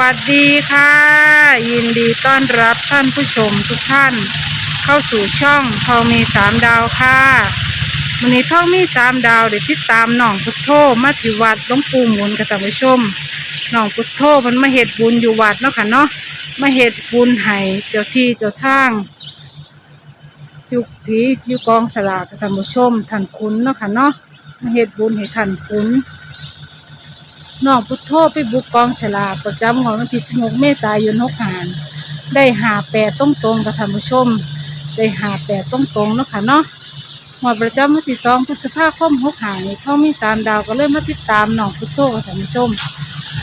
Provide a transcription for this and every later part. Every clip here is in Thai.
วัสดีค่ะ ยินดีต้อนรับท่านผู้ชมทุกท่าน เข้าสู่ช่องทองมีสามดาวค่ะวันนี้ทองมีสามดาวเดี๋ยวติดตามน้องพุทโธมาที่วัดหลวงปู่หมุนกับท่านผู้ชมน้องพุทโธมันมาเฮ็ดบุญอยู่วัดเนาะค่ะเนาะมาเฮ็ดบุญให้เจ้าที่เจ้าทางยุคผีอยู่กองสลากกับท่านผู้ชมท่านคุณเนาะค่ะเนาะมาเฮ็ดบุญให้ท่านคุณ น้องพุทโธไปบุกกองฉลากประจำของวันที่16เมษายน6หานได้หาแปดตรงตรงกับท่านผู้ชม ได้หาแปดตรงตรงเนาะค่ะเนาะหมวดประจำวันที่สองพฤษภาคม6หานี้เขามีสามดาวก็เลยมมาติดตามน้องพุทโธกับท่านผู้ชม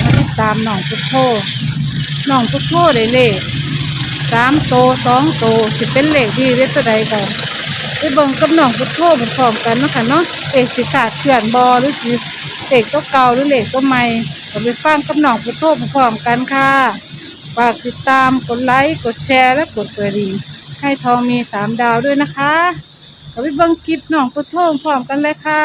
มาติดตามน้องพุทโธน้องพุทโธได้เลขสามโตสองโตสิเป็นเลขที่เรียกตัวใดกันไปเบิ่งกับน้องพุทโธพร้อมกันเนาะค่ะเนาะเอกสิขาดเขื่อนบอหรือสิ เหล็กตัวเก่าหรือเหล็กตัวใหม่ก็ไปฟังกับน้องพุทโธพร้อมๆกันค่ะฝากติดตามกดไลค์กดแชร์และกดกระดิ่งให้ทองมีสามดาวด้วยนะคะก็ไปเบิ่งคลิปน้องพุทโธพร้อมกันเลยค่ะ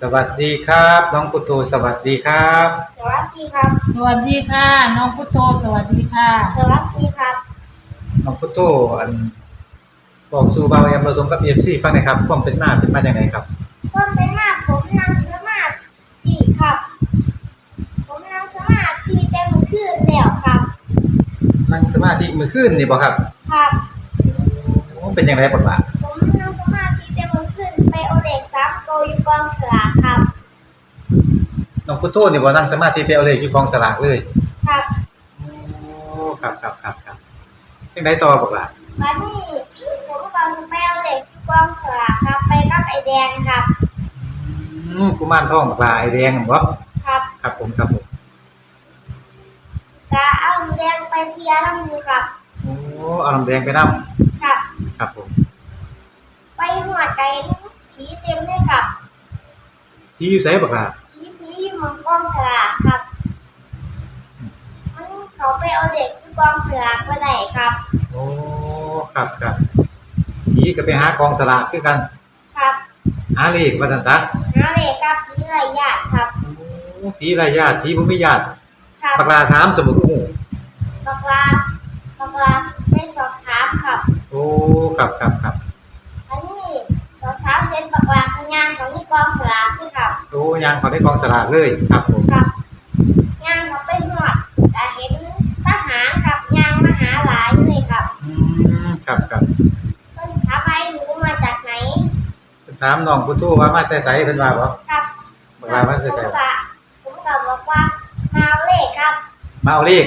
สวัสดีครับ น้องปุตโตสวัสดีครับ สวัสดีครับ สวัสดีค่ะ น้องพุทโธสวัสดีค่ะ สวัสดีครับ น้องปุตโตอันบอกสู่เบาแอมเราตรงกับเอฟซีฟังหนะครับความเป็นมาเป็นมาอย่างไรครับ ความเป็นมาผมนางสมาธิครับ ผมนางสมาธิเต็มคืนแล้วครับนั่งสมาธิมือขึ้นนี่บ่ครับครับ โอ้เป็นอย่างไรบทบาทผมนางสมาธิเต็มคืนไปโอเล็กซับโตอยู่กองฉลากครับน้องปุตโตนี่บ่นั่งสมาธิไปเอาเลขอยู่กองสลากเลยครับโอ้ครับครับครับครับจังไดต่อบอกล่ะวันนี้ผมกำลังไปเอาเล็กอยู่กองฉลากครับ ไปกับไอแดงครับ อืมกุมารทองบอกลาไอแดงบ่ครับครับผมครับผมกะเอาน้ำแดงไปเพียร์น้ำมือครับ โอ้เอาน้ำแดงไปนํครับครับผมไปหัวใจผีเต็มเลยครับที่อยู่ไสบอกล่ะผีผีอยู่เมืองกองฉลากครับ มันเขาไปเอาเด็กที่กองฉลากมาไหนครับ โอ้ครับครับผีก็ไปหากองสลากคือกันครับ หาเลขว่าซั่นซะหาเลยครับผีไรญาติครับโอ้ผีรายญาติผีบ่มีญาติครับบักลาถามสมุกหูบักลาบักลาไม่สอบถามครับ โอ้ครับครับครับอันนี้สอบถามเป็นบักลาขยานของนี่กองฉลากคือครับโอ้ยางเขาได้กองสลากเลยครับผมครับยางเขาไปหอดแต่เห็นทหารครับยางมาหาหลายเลยครับอืมครับครับ เพิ่นถามไปหนูมาจากไหน เพิ่น ถามน้องผู้ทู่ว่ามาแต่ไสเพิ่นว่าบ่ครับบักลามาแต่ไสผมก็ผมก็บอกว่ามาเอาเลขครับมาเอาเลข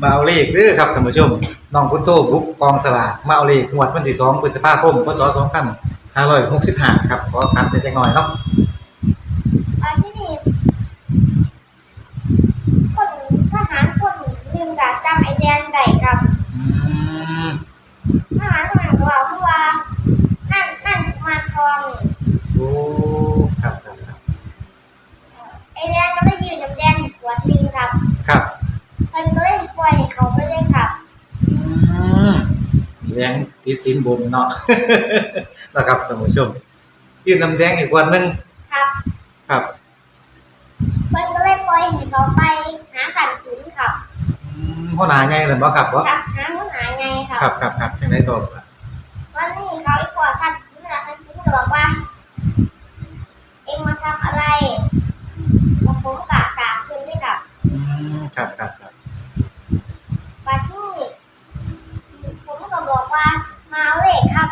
มาเอาเลขเด้อครับท่านผู้ชมน้องผู้ทู่บุกกองสลากมาเอาเลขงวดวันที่2พฤษภาคมพศ2565ครับขอคัดไปจักหน่อยเนาะอันที่นี่คนทหารคนหนึ่งกับจำไอแดงได้ครับ อืมทหารคนนั้นก็บอกว่านั่นนั่นมาทองนี่ โอ้ครับครับครับ ไอแดงก็ได้ยืนกับแดงขวดหนึ่งครับ ครับ มันก็เลยปล่อยให้เขาไปเลยครับ อืมแรง ติดสินบนเนาะ นะครับท่านผู้ชมยื่นน้ำแดงอีกวันหนึงครับครับมันก็เลยปล่อยให้เขาไปหาขันขุนครับอืมหัวหน้าใหญ่นั่นบ่ครับบ่ครับหาผู้หาไงครับครับครับครับจังไดต่อล่ะวันนี้เขาอีกขวดขันขุนอะขันขุนก็บอกว่า เอ็งมาทำอะไรแล้วผมกะกะขึ้นด้วยครับ อืมครับครับครับ มาที่นี่ผมก็บอกว่ามาเอาเลขครับ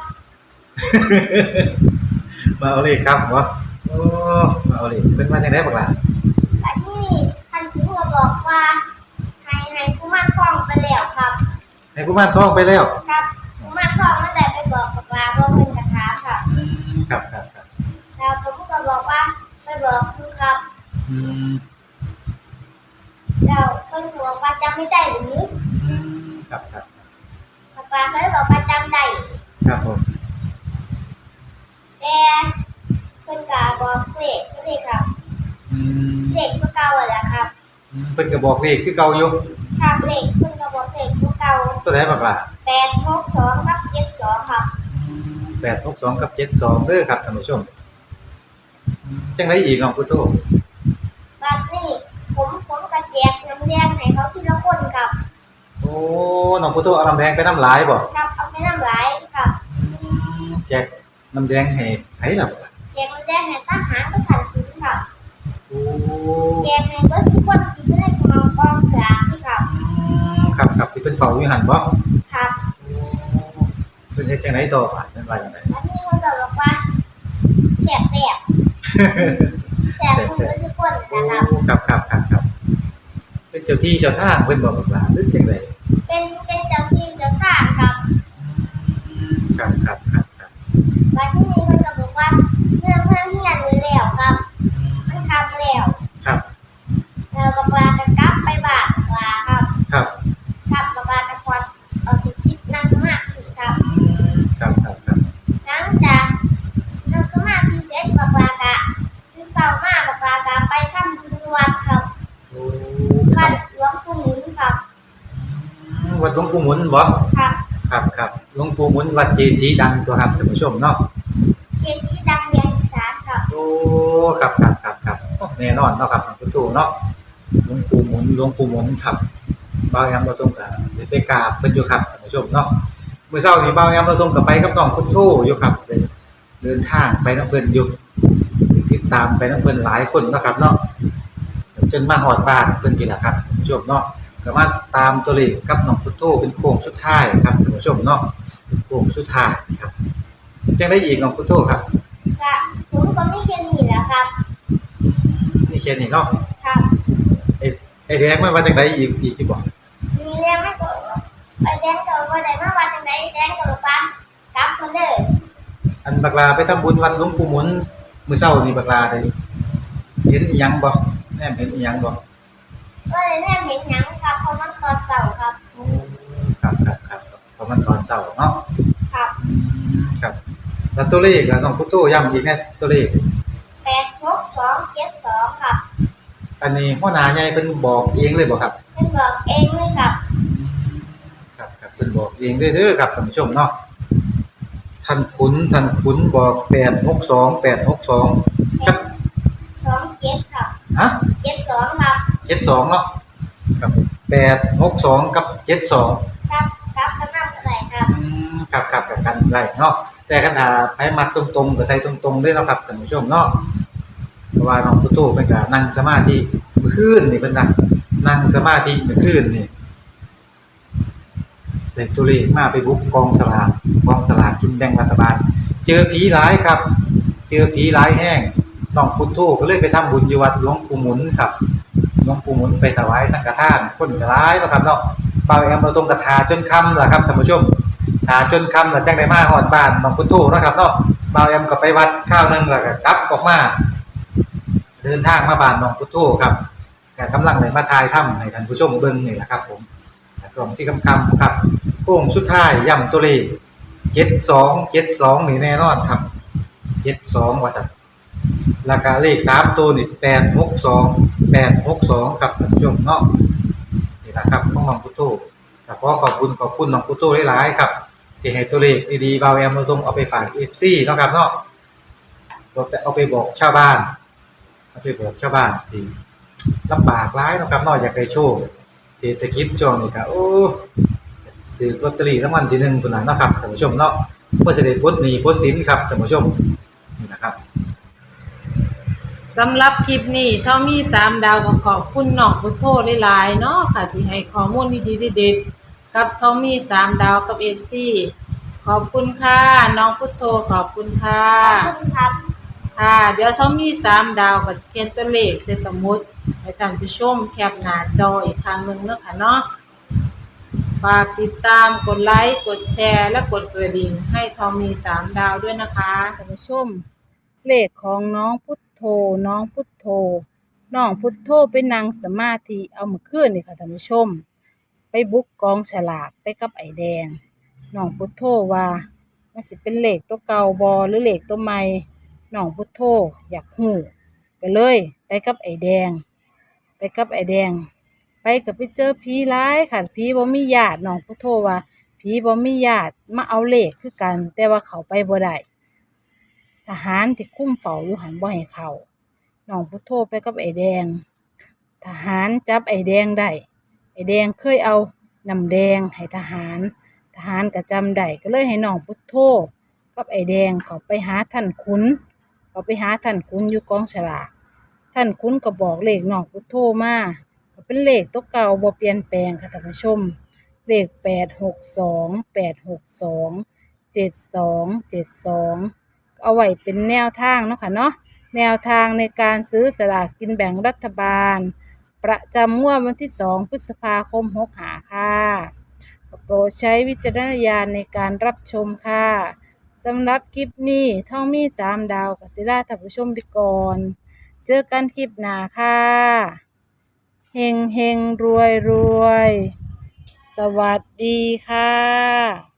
มาเอาเลขครับบ่โอ้มาเอาเลขเป็นมาจังไดบักล่ะมาที่นี่ท่านผู้ก็บอกว่าให้ให้ผู้มั่นคล่องไปแล้วครับให้กุมารทองไปแล้ว ครับผู้มั่นคล่องเมื่อแต่ไปบอกกับลาว่าเพิ่นกระทาครับอืมครับครับครับแล้วผมก็บอกว่าไปบอกคุณครับอืมแล้วเพิ่นก็บอกว่าจำไม่ได้หรืออืมครับครับกับลาเคยบอกว่าจำได้ครับผม แต่เพิ่นก็บอกเลขก็เลยครับอืมเลขตัวเก่าอะแหละครับ อืมเพิ่นก็บอกเลขคือเก่าอยู่ครับเลขเพิ่นก็บอกเลขตัวเก่าตัวใดบักล่ะแปดหกสองกับเจ็ดสองครับ862กับ72เด้อครับท่านผู้ชมอืมจังไดอีกน้องผู้ทู่บัดนี้ก็แจกน้ำแดงให้เขาทีละคนครับ โอ้น้องพุทโธเอาน้ำแดงไปน้ำลายบ่ครับเอาไปน้ำลายครับ แจก น้ำแดงให้ไผล่ะแจกน้ำแดงให้ทหารก็ขันถึงครับโอ้แจกให้เบิร์ดทุกคนที่อยู่ในกองกองฉลากนี่ครับครับครับที่เป็นเฝ้าอยู่หั่นบ่ครับเพิ่นเฮ็ดจังไดต่ออะนั่นว่าจังได แล้วนี่มันก็บอกว่าแสบแสบแสบคุณทุกคนโอ้นะครับ ครับครับครับครับเป็นเจ้าที่เจ้าทางเพิ่นบอกว่าหรือจังไดเป็นเป็นเจ้าที่เจ้าทางครับ ครับครับครับครับ วันที่นี้มันก็บอกว่าเมื่อเมื่อเฮียนนี่แล้วครับ มันคำแล้ว ครับ เออบอกว่าจะกลับไปบ้านบอกว่าครับ ครับ ครับบอกว่าจะพอดเอาจิตจิตนั่งสมาธิครับ ครับครับครับ หลังจากนั่งสมาธิเสร็จบอกว่ากะตื่นเช้ามาบอกว่ากะไปทำบุญวัดครับ โอ้ วัดหลวงปู่หมุนครับ วัดหลวงปู่หมุน บ่ครับครับครับหลวงปู่หมุนวัดเจดีย์ดังตัวครับท่านผู้ชมเนาะเจดีย์ดังเรียนอีสานครับโอ้ครับครับครับครับโอ้แน่นอนเนาะครับท่านผู้ชมเนาะหลวงปู่หมุนหลวงปู่หมุนครับบ่าวแอมเราต้องการไปกราบเพิ่นอยู่ครับท่านผู้ชมเนาะมื้อเช้านี้บ่าวแอมเราต้องกับไปกับน้องพุทโธอยู่ครับเดินเดินทางไปนํเพิ่นอยู่ติดตามไปนํเพิ่นหลายคนเนาะครับเนาะจนมาฮอดบ้านเพิ่นนี่แหละครับท่านผู้ชมเนาะ ก็มาตามตัวเลขกับน้องพุทโธเป็นโค้งสุดท้ายครับท่านผู้ชมเนาะโค้งสุดท้ายครับจังได้อีกน้องพุทโธครับกะผมก็ไม่แค่นี้แหละครับ นี่แค่นี้เนาะครับไอ้ไอ้แดงมันว่าจังไดอีกอีกสิบ่มีเรื่องไม่ก็ไปแดงก็ว่าได้มาว่าจังไดแดงก็บอกว่ากลับมาเด้ออันบักลาไปทำบุญวัดหลวงปู่หมุนมื้อเช้านี่บักลาได้เห็นอีหยังบ่แม่นเห็นอีหยังบ่ ว่าได้แน่เห็นหยังครับเพราะมันตอนเสาร์ครับครับครับครับเพราะมันตอนเช้าเนาะครับครับ แล้วตัวเลขล่ะน้องพุทโธย้ำอีกแน่ตัวเลข แปดหกสองเจ็ดสองครับอันนี้หัวหน้าใหญ่เพิ่นบอกเองเลยบ่ครับเป็นบอกเองเลยครับ ครับครับเพิ่นบอกเองเด้อเด้อครับท่านผู้ชมเนาะท่านขุนท่านขุนบอก862 862ครับสองเจ็ดครับ ฮะ เจ็ดสอง ครับ72เนาะครับ862กับ72ครับครับกำลังอะไรครับอืมครับครับกับกันได้เนาะแต่คันถ้าให้มักตรงๆก็ใส่ตรงๆด้วยเนาะครับท่านผู้ชมเนาะเพราะว่าน้องพุทโธเพิ่นก็นั่งสมาธิเมื่อคืนนี่เพิ่นนั่งนั่งสมาธิเมื่อคืนนี่ได้ตัวเลขมาไปบุกกองสลากกองสลากกินแบ่งรัฐบาล เจอผีหลายครับ เจอผีหลายแห้งน้องพุทโธก็เลยไปทำบุญอยู่วัดหลวงปู่หมุนครับห ลวงปู่หมุนไปถวายสังฆทานคนก็หลายนะครับเนาะเป่าแอมเราตรงกระทาจนค่ำล่ะครับท่านผู้ชมถาจนคำหลังจากได้มาฮอดบ้านน้องพุทธนะครับเนาะเบ่าแอมก็ไปวัดข้าวหนึงแล้วก็กลับออกมา เดินทางมาบ้านน้องพุทโธครับก็กำลังเลยมาทายถ้ำให้ท่านผู้ชมเบิ่งนี่แหละครับ ผมสองสี่คำคำครับโค้งสุดท้ายย่ำตัวเลขเจ็ดสองเจ็ดสองนี่แน่นอนครับเจ็ดสองว่าสัตว์ ราคาเลขสามตัวนี่แปดหกสองแปดหกสองครับท่านผู้ชมเนาะนี่แหละครับของน้องพุทโธก็ขอขอบคุณขอบคุณน้องกุโต้หลายๆครับที่ให้ตัวเลขดีๆเบาแอมเราตรงเอาไปฝากเอฟซีเนาะครับเนาะเราแต่เอาไปบอกชาวบ้าน เอาไปบอกชาวบ้านที่ลำบากร้ายเนาะครับเนอกอยากได้โชคเศรษฐกิจช่วงนี้ก็โอ้ถือลอตเตอรี่รางวัลที่หนึ่งคนนั้นนะครับท่านผู้ชมเนาะเพื่อจะได้พ้นหนี้พ้นสินครับท่านผู้ชม สำหรับคลิปนี้เท่ามีสามดาวก็ขอบคุณน้องพุทโธหลายๆเนาะค่ะที่ให้ข้อมูลดีๆเด็ดๆกับเท่ามีสามดาวกับเอฟซีขอบคุณค่ะ น้องพุทโธขอบคุณค่ะ ขอบคุณครับ ค่ะ เดี๋ยวเท่ามีสามดาวกับสเกนตัวเลขใส่สมุดให้ท่านผู้ชมแคปหน้าจออีกครั้งหนึ่งเนาะค่ะเนาะฝากติดตามกดไลค์ กดแชร์ และกดกระดิ่งให้ทอมมีสามดาวด้วยนะคะท่านผู้ชมเลขของน้องพุทโธ น้องพุทโธ น้องพุทโธไปนั่งสมาธิเอามื่อคืนนี่ค่ะท่านผู้ชม ไปบุกกองฉลากไปกับไอแดง น้องพุทโธว่ามันสิเป็นเหลขตัวเก่าบอหรือเหลขตัวใหม่น้องพุทโธอยากหูก็เลยไปกับไอแดง ไปกับไอแดง ไปกับไปเจอผีร้ายค่ะผีบ่มีญาติน้องพุทโธว่าผีบ่มีญาติมาเอาเลขคือกัน แต่ว่าเขาไปบ่ได้ ทหารที่คุ้มเฝ้าอยู่หันบ่ให้เข้าน้องพุทโธไปกับไอแดง ทหารจับไอ้แดงได้ ไอ้แดงเคยเอาน้ำแดงให้ทหาร ทหารก็จำได้ก็เลยให้น้องพุทโธกับไอ้แดงเขาไปหาท่านขุนเขาไปหาท่านขุนอยู่กองฉลากท่านขุนก็บอกเลขน้องพุทโธมาเป็นเลขตัวเก่าบ่เปลี่ยนแปลงค่ะท่านผู้ชม เลขแปดหกสองแปดหกสองเจ็ดสองเจ็ดสอง เอาไว้เป็นแนวทางเนาะค่ะเนาะแนวทางในการซื้อสลากกินแบ่งรัฐบาล ประจำงวดวันที่สองพฤษภาคมหกหาค่ะโปรดใช้วิจารณญาณในการรับชมค่ะสำหรับคลิปนี้ท่องมีสามดาวกับศิลาท่านผู้ชมไปก่อน เจอกันคลิปหน้าค่ะเฮงเฮงรวยรวย สวัสดีค่ะ